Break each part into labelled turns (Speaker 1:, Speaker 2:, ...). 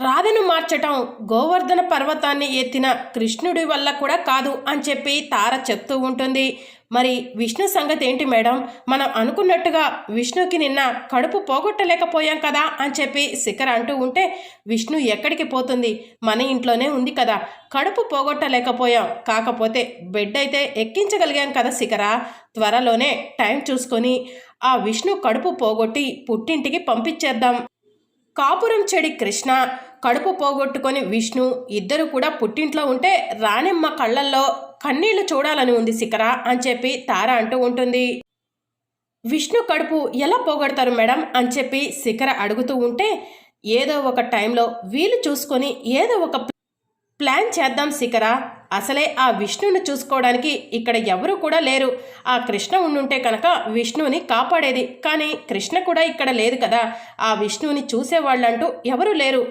Speaker 1: రాధను మార్చటం గోవర్ధన పర్వతాన్ని ఎత్తిన కృష్ణుడి వల్ల కూడా కాదు అని చెప్పి తార చెప్తూ ఉంటుంది. మరి విష్ణు సంగతి ఏంటి మేడం? మనం అనుకున్నట్టుగా విష్ణుకి నిన్న కడుపు పోగొట్టలేకపోయాం కదా అని చెప్పి శిఖర్ అంటూ ఉంటే విష్ణు ఎక్కడికి పోతుంది? మన ఇంట్లోనే ఉంది కదా. కడుపు పోగొట్టలేకపోయాం. కాకపోతే బెడ్ అయితే ఎక్కించగలిగాం కదా శిఖర. త్వరలోనే టైం చూసుకొని ఆ విష్ణు కడుపు పోగొట్టి పుట్టింటికి పంపించేద్దాం. కాపురం చెడి కృష్ణ కడుపు పోగొట్టుకొని విష్ణు ఇద్దరు కూడా పుట్టింట్లో ఉంటే రాణెమ్మ కళ్ళల్లో కన్నీళ్ళు చూడాలని ఉంది శిఖర అని చెప్పి తార అంటూ ఉంటుంది. విష్ణు కడుపు ఎలా పోగొడతారు మేడం అని చెప్పి శిఖర అడుగుతూ ఉంటే ఏదో ఒక టైంలో వీలు చూసుకొని ఏదో ఒక ప్లాన్ చేద్దాం శిఖరా అసలే ఆ విష్ణుని చూసుకోవడానికి ఇక్కడ ఎవరు కూడా లేరు. ఆ కృష్ణ ఉండుంటే కనుక విష్ణుని కాపాడేది. కానీ కృష్ణ కూడా ఇక్కడ లేదు కదా. ఆ విష్ణుని చూసేవాళ్ళంటూ ఎవరు లేరు.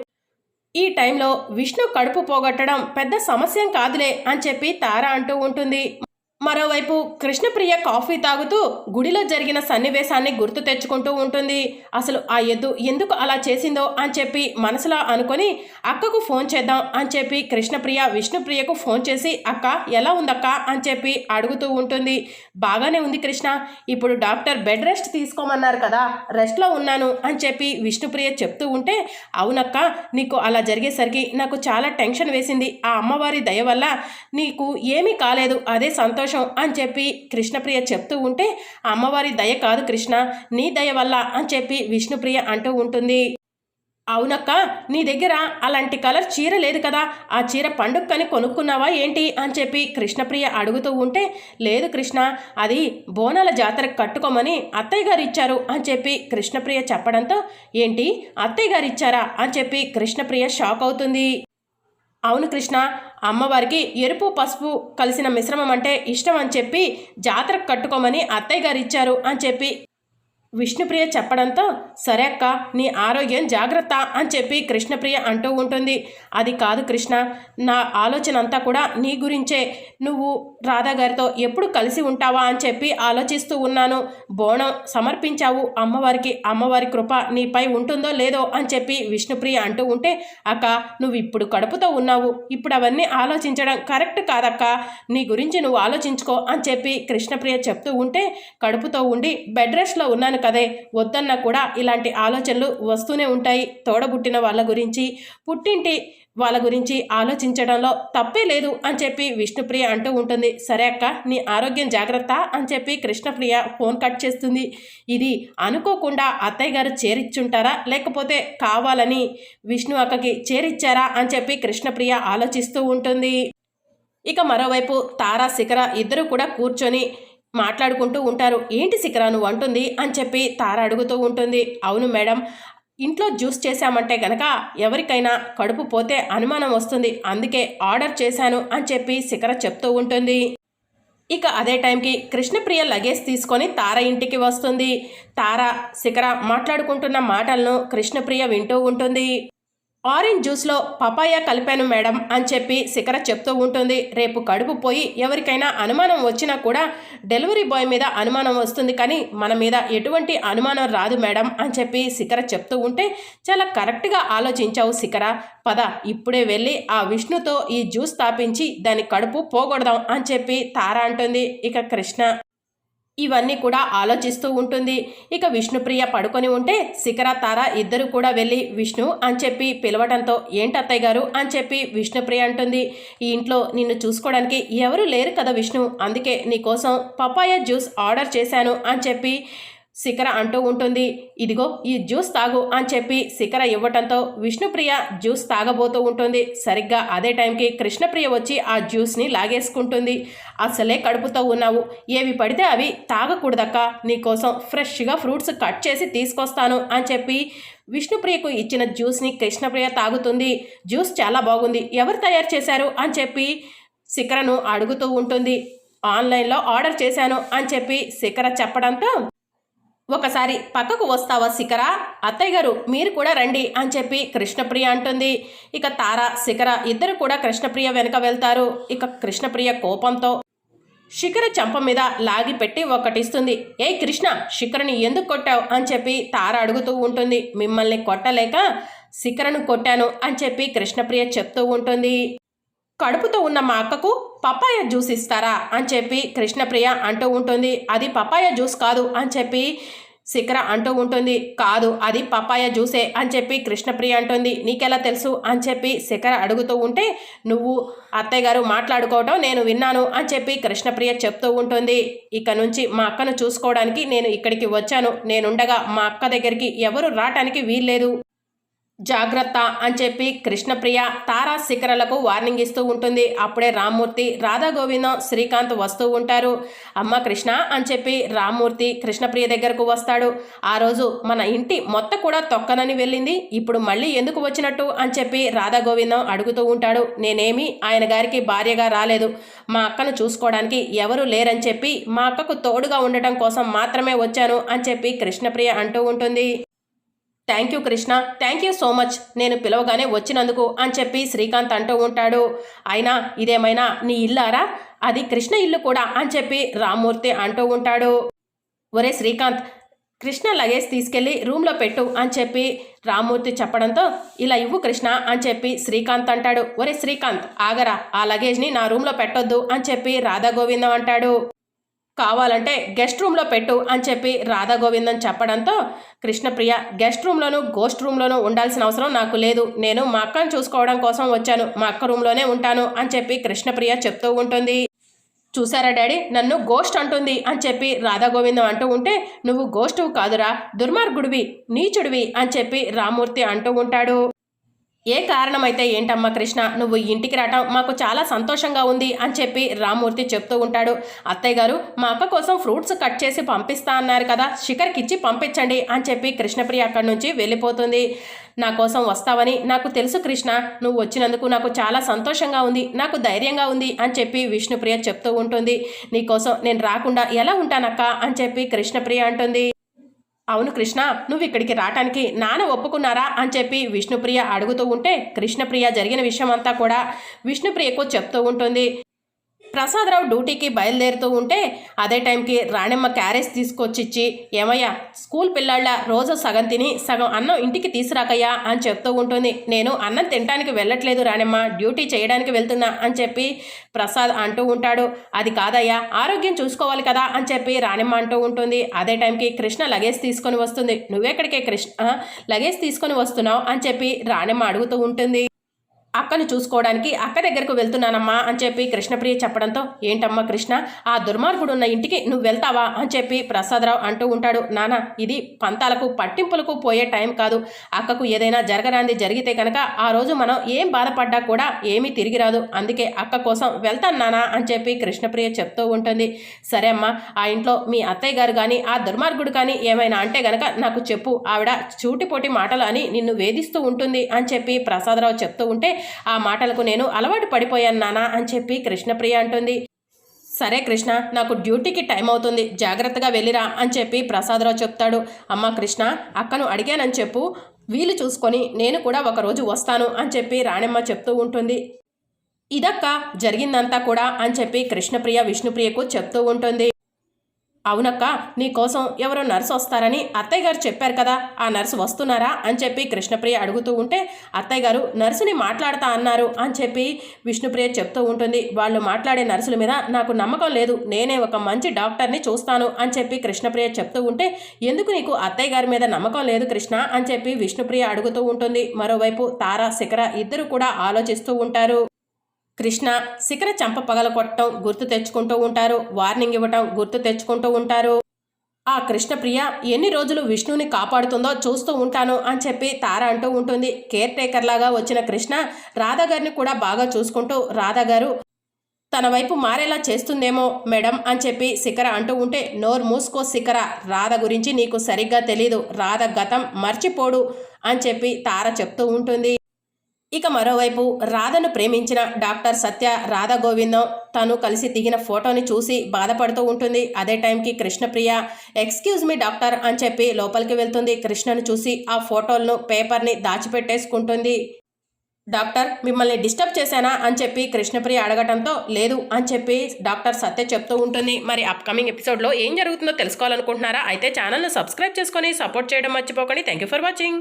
Speaker 1: ఈ టైంలో విష్ణు కడుపు పోగొట్టడం పెద్ద సమస్యం కాదులే అని చెప్పి తార అంటూ ఉంటుంది. మరోవైపు కృష్ణప్రియ కాఫీ తాగుతూ గుడిలో జరిగిన సన్నివేశాన్ని గుర్తు తెచ్చుకుంటూ ఉంటుంది. అసలు ఆ ఎద్దు ఎందుకు అలా చేసిందో అని చెప్పి మనసులో అనుకొని అక్కకు ఫోన్ చేద్దాం అని చెప్పి కృష్ణప్రియ విష్ణుప్రియకు ఫోన్ చేసి అక్క ఎలా ఉందక్క? అని చెప్పి అడుగుతూ ఉంటుంది. బాగానే ఉంది కృష్ణ. ఇప్పుడు డాక్టర్ బెడ్ రెస్ట్ తీసుకోమన్నారు కదా రెస్ట్లో ఉన్నాను అని చెప్పి విష్ణుప్రియ చెప్తూ ఉంటే అవునక్క నీకు అలా జరిగేసరికి నాకు చాలా టెన్షన్ వేసింది. ఆ అమ్మవారి దయ వల్ల నీకు ఏమీ కాలేదు. అదే సంతోషం అని చెప్పి కృష్ణప్రియ చెప్తూ ఉంటే అమ్మవారి దయ కాదు కృష్ణ నీ దయ వల్ల అని చెప్పి విష్ణుప్రియ అంటూ ఉంటుంది. అవునక్క నీ దగ్గర అలాంటి కలర్ చీర లేదు కదా ఆ చీర పండుగని కొనుక్కున్నావా ఏంటి అని చెప్పి కృష్ణప్రియ అడుగుతూ ఉంటే లేదు కృష్ణ అది బోనాల జాతరకు కట్టుకోమని అత్తయ్య గారు ఇచ్చారు అని చెప్పి కృష్ణప్రియ చెప్పడంతో ఏంటి అత్తయ్య గారు ఇచ్చారా అని చెప్పి కృష్ణప్రియ షాక్ అవుతుంది. అవును కృష్ణ అమ్మవారికి ఎరుపు పసుపు కలిసిన మిశ్రమం అంటే ఇష్టం అని చెప్పి జాతరకు కట్టుకోమని అత్తయ్య గారు ఇచ్చారు అని చెప్పి విష్ణుప్రియ చెప్పడంతో సరే అక్క నీ ఆరోగ్యం జాగ్రత్త అని చెప్పి కృష్ణప్రియ అంటూ ఉంటుంది. అది కాదు కృష్ణ నా ఆలోచన అంతా కూడా నీ గురించే. నువ్వు రాధా గారితో ఎప్పుడు కలిసి ఉంటావా అని చెప్పి ఆలోచిస్తూ ఉన్నాను. బోనం సమర్పించావు అమ్మవారికి అమ్మవారి కృప నీపై ఉంటుందో లేదో అని చెప్పి విష్ణుప్రియ అంటూ ఉంటే అక్క నువ్వు ఇప్పుడు కడుపుతో ఉన్నావు. ఇప్పుడు అవన్నీ ఆలోచించడం కరెక్ట్ కాదక్క. నీ గురించి నువ్వు ఆలోచించుకో అని చెప్పి కృష్ణప్రియ చెప్తూ ఉంటే కడుపుతో ఉండి బెడ్ రెస్ట్లో ఉన్నాను కదే. వద్దన్నా కూడా ఇలాంటి ఆలోచనలు వస్తూనే ఉంటాయి. తోడబుట్టిన వాళ్ళ గురించి పుట్టింటి వాళ్ళ గురించి ఆలోచించడంలో తప్పే లేదు అని చెప్పి విష్ణుప్రియ అంటూ ఉంటుంది. సరే అక్క నీ ఆరోగ్యం జాగ్రత్త అని చెప్పి కృష్ణప్రియ ఫోన్ కట్ చేస్తుంది. ఇది అనుకోకుండా అత్తయ్య గారు చేరిచ్చుంటారా? లేకపోతే కావాలని విష్ణు అక్కకి చేరిచ్చారా? అని చెప్పి కృష్ణప్రియ ఆలోచిస్తూ ఉంటుంది. ఇక మరోవైపు తారా శిఖర ఇద్దరు కూడా కూర్చొని మాట్లాడుకుంటూ ఉంటారు. ఏంటి శిఖర నువ్వు అంటుంది? అని చెప్పి తార అడుగుతూ ఉంటుంది. అవును మేడం ఇంట్లో జ్యూస్ చేశామంటే గనక ఎవరికైనా కడుపు పోతే అనుమానం వస్తుంది. అందుకే ఆర్డర్ చేశాను అని చెప్పి శిఖర చెప్తూ ఉంటుంది. ఇక అదే టైంకి కృష్ణప్రియ లగేజ్ తీసుకొని తార ఇంటికి వస్తుంది. తార శిఖర మాట్లాడుకుంటున్న మాటలను కృష్ణప్రియ వింటూ ఉంటుంది. ఆరెంజ్ జ్యూస్లో పపాయ కలిపాను మేడం అని చెప్పి శిఖర చెప్తూ ఉంటుంది. రేపు కడుపు పోయి ఎవరికైనా అనుమానం వచ్చినా కూడా డెలివరీ బాయ్ మీద అనుమానం వస్తుంది కానీ మన మీద ఎటువంటి అనుమానం రాదు మేడం అని చెప్పి శిఖర చెప్తూ ఉంటే చాలా కరెక్ట్గా ఆలోచించావు శిఖర. పద ఇప్పుడే వెళ్ళి ఆ విష్ణుతో ఈ జ్యూస్ తాపించి దాని కడుపు పోగొడదాం అని చెప్పి తార అంటుంది. ఇక కృష్ణ. ఇవన్నీ కూడా ఆలోచిస్తూ ఉంటుంది. ఇక విష్ణుప్రియ పడుకొని ఉంటే శిఖర తార ఇద్దరు కూడా వెళ్ళి విష్ణు అని చెప్పి పిలవడంతో ఏంటి అత్తయ్య గారు? అని చెప్పి విష్ణుప్రియ అంటుంది. ఈ ఇంట్లో నిన్ను చూసుకోవడానికి ఎవరు లేరు కదా విష్ణు. అందుకే నీకోసం పపాయ జ్యూస్ ఆర్డర్ చేశాను అని చెప్పి శిఖర అంటూ ఉంటుంది. ఇదిగో ఈ జ్యూస్ తాగు అని చెప్పి శిఖర ఇవ్వటంతో విష్ణుప్రియ జ్యూస్ తాగబోతూ ఉంటుంది. సరిగ్గా అదే టైంకి కృష్ణప్రియ వచ్చి ఆ జ్యూస్ని లాగేసుకుంటుంది. అసలే కడుపుతో ఉన్నావు. ఏవి పడితే అవి తాగకూడదక్క. నీకోసం ఫ్రెష్గా ఫ్రూట్స్ కట్ చేసి తీసుకొస్తాను అని చెప్పి విష్ణుప్రియకు ఇచ్చిన జ్యూస్ని కృష్ణప్రియ తాగుతుంది. జ్యూస్ చాలా బాగుంది. ఎవరు తయారు చేశారు అని చెప్పి శిఖరను అడుగుతూ ఉంటుంది. ఆన్లైన్లో ఆర్డర్ చేశాను అని చెప్పి శిఖర చెప్పడంతో ఒకసారి పక్కకు వస్తావా శిఖర? అత్తయ్య గారు మీరు కూడా రండి అని చెప్పి కృష్ణప్రియ అంటుంది. ఇక తార శిఖర ఇద్దరు కూడా కృష్ణప్రియ వెనుక వెళ్తారు. ఇక కృష్ణప్రియ కోపంతో శిఖర చంప మీద లాగి పెట్టి ఒకటిస్తుంది. ఏ కృష్ణ శిఖరని ఎందుకు కొట్టావు? అని చెప్పి తార అడుగుతూ ఉంటుంది. మిమ్మల్ని కొట్టలేక శిఖరను కొట్టాను అని చెప్పి కృష్ణప్రియ చెప్తూ ఉంటుంది. కడుపుతో ఉన్న మా అక్కకు పపాయ జ్యూస్ ఇస్తారా అని చెప్పి కృష్ణప్రియ అంటూ ఉంటుంది. అది పపాయ జ్యూస్ కాదు అని చెప్పి శిఖర అంటూ ఉంటుంది. కాదు అది పపాయ జ్యూసే అని చెప్పి కృష్ణప్రియ అంటుంది. నీకెలా తెలుసు అని చెప్పి శిఖర అడుగుతూ ఉంటే నువ్వు అత్తయ్య గారు మాట్లాడుకోవటం నేను విన్నాను అని చెప్పి కృష్ణప్రియ చెప్తూ ఉంటుంది. ఇక నుంచి మా అక్కను చూసుకోవడానికి నేను ఇక్కడికి వచ్చాను. నేనుండగా మా అక్క దగ్గరికి ఎవరు రావటానికి వీల్లేదు. జాగ్రత్త అని చెప్పి కృష్ణప్రియ తారా శిఖరలకు వార్నింగ్ ఇస్తూ ఉంటుంది. అప్పుడే రామ్మూర్తి రాధా గోవిందం శ్రీకాంత్ వస్తూ ఉంటారు. అమ్మ కృష్ణ అని చెప్పి రామ్మూర్తి కృష్ణప్రియ దగ్గరకు వస్తాడు. ఆ రోజు మన ఇంటి మొత్తం కూడా తొక్కనని వెళ్ళింది. ఇప్పుడు మళ్ళీ ఎందుకు వచ్చినట్టు అని చెప్పి రాధా గోవిందం అడుగుతూ ఉంటాడు. నేనేమి ఆయన గారికి భార్యగా రాలేదు. మా అక్కను చూసుకోవడానికి ఎవరు లేరని చెప్పి మా అక్కకు తోడుగా ఉండటం కోసం మాత్రమే వచ్చాను అని చెప్పి కృష్ణప్రియ అంటూ ఉంటుంది. Thank you Krishna. Thank you so much. నేను పిలవగానే వచ్చినందుకు అని చెప్పి శ్రీకాంత్ అంటూ ఉంటాడు. అయినా ఇదేమైనా నీ ఇల్లారా? అది కృష్ణ ఇల్లు కూడా అని చెప్పి రామ్మూర్తి అంటూ ఉంటాడు. ఒరే శ్రీకాంత్ కృష్ణ లగేజ్ తీసుకెళ్ళి రూమ్లో పెట్టు అని చెప్పి రామ్మూర్తి చెప్పడంతో ఇలా ఇవ్వు కృష్ణ అని చెప్పి శ్రీకాంత్ అంటాడు. ఒరే శ్రీకాంత్ ఆగరా. ఆ లగేజ్ని నా రూమ్లో పెట్టొద్దు అని చెప్పి రాధాగోవిందం అంటాడు. కావాలంటే గెస్ట్ రూమ్లో పెట్టు అని చెప్పి రాధా గోవిందం చెప్పడంతో కృష్ణప్రియ గెస్ట్ రూమ్లోనూ గోస్ట్ రూమ్లోనూ ఉండాల్సిన అవసరం నాకు లేదు. నేను మా అక్కను చూసుకోవడం కోసం వచ్చాను. మా అక్క రూమ్లోనే ఉంటాను అని చెప్పి కృష్ణప్రియ చెప్తూ ఉంటుంది. చూసారా డాడీ? నన్ను గోస్ట్ అంటుంది అని చెప్పి రాధా గోవిందం అంటూ ఉంటే నువ్వు గోస్టువు కాదురా దుర్మార్గుడివి నీచుడివి అని చెప్పి రామూర్తి అంటూ ఉంటాడు. ఏ కారణమైతే ఏంటమ్మా కృష్ణ? నువ్వు ఇంటికి రావటం మాకు చాలా సంతోషంగా ఉంది అని చెప్పి రామ్మూర్తి చెప్తూ ఉంటాడు. అత్తయ్య గారు మా అక్క కోసం ఫ్రూట్స్ కట్ చేసి పంపిస్తా అన్నారు కదా శిఖర్కి ఇచ్చి పంపించండి అని చెప్పి కృష్ణప్రియ అక్కడి నుంచి వెళ్ళిపోతుంది. నా కోసం వస్తావని నాకు తెలుసు కృష్ణ నువ్వు వచ్చినందుకు నాకు చాలా సంతోషంగా ఉంది నాకు ధైర్యంగా ఉంది అని చెప్పి విష్ణుప్రియ చెప్తూ ఉంటుంది. నీకోసం నేను రాకుండా ఎలా ఉంటానక్క అని చెప్పి కృష్ణప్రియ అంటుంది. అవును కృష్ణ నువ్వు ఇక్కడికి రావటానికి నాన్న ఒప్పుకున్నారా అని చెప్పి విష్ణుప్రియ అడుగుతూ ఉంటే కృష్ణప్రియ జరిగిన విషయం అంతా కూడా విష్ణుప్రియకు చెప్తూ ఉంటుంది. ప్రసాదరావు డ్యూటీకి బయలుదేరుతూ ఉంటే అదే టైంకి రాణెమ్మ క్యారేజ్ తీసుకొచ్చిచ్చి ఏమయ్యా స్కూల్ పిల్లాళ్ళ రోజు సగం తిని సగం అన్నం ఇంటికి తీసురాకయ్యా అని చెప్తూ ఉంటుంది. నేను అన్నం తినడానికి వెళ్ళట్లేదు రాణెమ్మ డ్యూటీ చేయడానికి వెళ్తున్నా అని చెప్పి ప్రసాద్ అంటూ ఉంటాడు. అది కాదయ్యా ఆరోగ్యం చూసుకోవాలి కదా అని చెప్పి రాణెమ్మ అంటూ ఉంటుంది. అదే టైంకి కృష్ణ లగేజ్ తీసుకొని వస్తుంది. నువ్వెక్కడికే కృష్ణ లగేజ్ తీసుకొని వస్తున్నావు అని చెప్పి రాణెమ్మ అడుగుతూ ఉంటుంది. అక్కను చూసుకోవడానికి అక్క దగ్గరకు వెళ్తున్నానమ్మా అని చెప్పి కృష్ణప్రియ చెప్పడంతో ఏంటమ్మా కృష్ణ ఆ దుర్మార్గుడు ఉన్న ఇంటికి నువ్వు వెళ్తావా? అని చెప్పి ప్రసాదరావు అంటూ ఉంటాడు. నాన్న ఇది పంతాలకు పట్టింపులకు పోయే టైం కాదు. అక్కకు ఏదైనా జరగరాంది జరిగితే కనుక ఆ రోజు మనం ఏం బాధపడ్డా కూడా ఏమీ తిరిగి రాదు. అందుకే అక్క కోసం వెళ్తాను నానా అని చెప్పి కృష్ణప్రియ చెప్తూ ఉంటుంది. సరే అమ్మా ఆ ఇంట్లో మీ అత్తయ్య గారు కానీ ఆ దుర్మార్గుడు కానీ ఏమైనా అంటే గనక నాకు చెప్పు. ఆవిడ చూటిపోటి మాటలు అని నిన్ను వేధిస్తూ ఉంటుంది అని చెప్పి ప్రసాదరావు చెప్తూ ఉంటే ఆ మాటలకు నేను అలవాటు పడిపోయాను నానా అని చెప్పి కృష్ణప్రియ అంటుంది. సరే కృష్ణ నాకు డ్యూటీకి టైం అవుతుంది జాగ్రత్తగా వెళ్ళిరా అని చెప్పి ప్రసాదరావు చెప్తాడు. అమ్మ కృష్ణ అక్కను అడిగానని చెప్పు వీలు చూసుకొని నేను కూడా ఒకరోజు వస్తాను అని చెప్పి రాణెమ్మ చెప్తూ ఉంటుంది. ఇదక్క జరిగిందంతా కూడా అని చెప్పి కృష్ణప్రియ విష్ణుప్రియకు చెప్తూ ఉంటుంది. అవునక్క నీకోసం ఎవరో నర్సు వస్తారని అత్తయ్య గారు చెప్పారు కదా ఆ నర్సు వస్తున్నారా అని చెప్పి కృష్ణప్రియ అడుగుతూ ఉంటే అత్తయ్య గారు నర్సుని మాట్లాడతా అన్నారు అని చెప్పి విష్ణుప్రియ చెప్తూ ఉంటుంది. వాళ్ళు మాట్లాడే నర్సుల మీద నాకు నమ్మకం లేదు నేనే ఒక మంచి డాక్టర్ని చూస్తాను అని చెప్పి కృష్ణప్రియ చెప్తూ ఉంటే ఎందుకు నీకు అత్తయ్య గారి మీద నమ్మకం లేదు కృష్ణ అని చెప్పి విష్ణుప్రియ అడుగుతూ ఉంటుంది. మరోవైపు తార శిఖర ఇద్దరు కూడా ఆలోచిస్తూ ఉంటారు. కృష్ణ శిఖర చంప పగల కొట్టడం గుర్తు తెచ్చుకుంటూ ఉంటారు. వార్నింగ్ ఇవ్వటం గుర్తు తెచ్చుకుంటూ ఉంటారు. ఆ కృష్ణప్రియ ఎన్ని రోజులు విష్ణుని కాపాడుతుందో చూస్తూ ఉంటాను అని చెప్పి తార అంటూ ఉంటుంది. కేర్ టేకర్ లాగా వచ్చిన కృష్ణ రాధా గారిని కూడా బాగా చూసుకుంటూ రాధా గారు తన వైపు మారేలా చేస్తుందేమో మేడం అని చెప్పి శిఖర అంటూ ఉంటే నోర్ మూసుకో శిఖర రాధ గురించి నీకు సరిగ్గా తెలీదు. రాధ గతం మర్చిపోడు అని చెప్పి తార చెప్తూ ఉంటుంది. ఇక మరోవైపు రాధను ప్రేమించిన డాక్టర్ సత్య రాధ గోవిందం తను కలిసి దిగిన ఫోటోని చూసి బాధపడుతూ ఉంటుంది. అదే టైంకి కృష్ణప్రియ ఎక్స్క్యూజ్ మీ డాక్టర్ అని చెప్పి లోపలికి వెళ్తుంది. కృష్ణను చూసి ఆ ఫోటోలను పేపర్ని దాచిపెట్టేసుకుంటుంది. డాక్టర్ మిమ్మల్ని డిస్టర్బ్ చేశానా? అని చెప్పి కృష్ణప్రియ అడగటంతో లేదు అని చెప్పి డాక్టర్ సత్య చెప్తూ ఉంటుంది. మరి అప్కమింగ్ ఎపిసోడ్లో ఏం జరుగుతుందో తెలుసుకోవాలనుకుంటున్నారా? అయితే ఛానల్ను సబ్స్క్రైబ్ చేసుకొని సపోర్ట్ చేయడం మర్చిపోకండి. Thank you for watching.